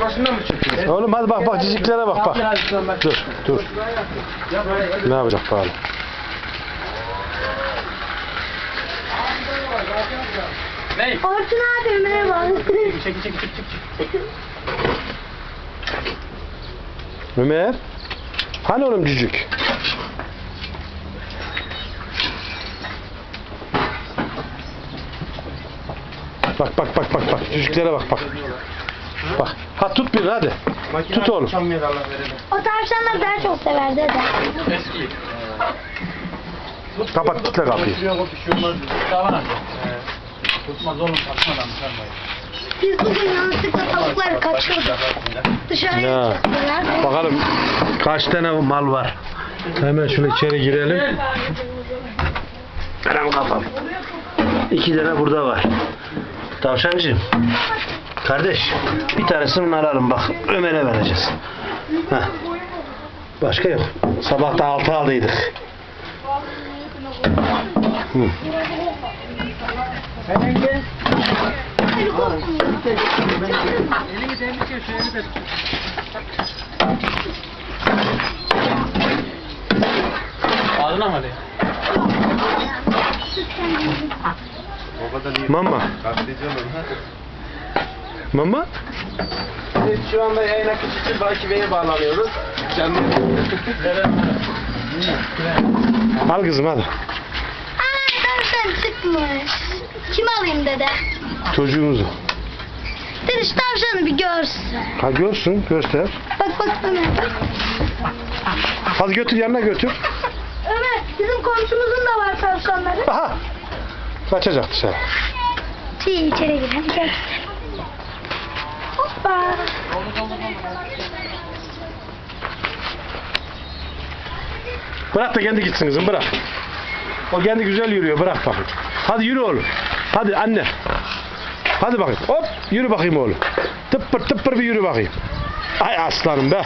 Başından mı çekiyorsun? Oğlum hadi bak bak ciciklere bak bak. Dur dur. Ne yapacak bakalım. Ney? Orçun abi merhaba. Çek çek çek çek. Ömer. Hani oğlum cücük? Bak bak bak bak bak cücüklere bak bak. Bak. Ha tut bir hadi. Tut oğlum. O tavşanları daha çok sever dede. Eski. Kapat kitle kapıyı. Olmaz. Sağlam. Tutmaz oğlum takmadan sarmayı. Biz bugün yanlışlıkla tavukları kaçırdık. Dışarıya Ya. çıktılar. Bakalım kaç tane mal var. Hemen şöyle içeri girelim. Benim kafam. İki tane burada var. Tavşancığım. Kardeş bir tanesini alalım bak. Ömer'e vereceğiz. Heh. Başka yok. Sabah da altı aldıydık. Hı. Ağzına mı hadi? Mama. Mama. Biz şu anda yayına küçük Baki Bey'e bağlanıyoruz. Canlı. Al kızım hadi. Aa tavşan çıkmış. Kim alayım dede? Çocuğumuzu. Dede şu tavşanı bir görsün. Ha görsün göster. Bak bak Ömer. Hadi götür yanına götür. Ömer bizim komşumuzun da var tavşanları. Aha. Kaçacak dışarı. Şey içeri girelim gel. Hoppa. Bırak da kendi gitsin kızım bırak. O kendi güzel yürüyor bırak bakayım. Hadi yürü oğlum. Hadi anne. Hadi bakayım. Hop yürü bakayım oğlum. Tıppır tıppır bir yürü bakayım. Ay aslanım be.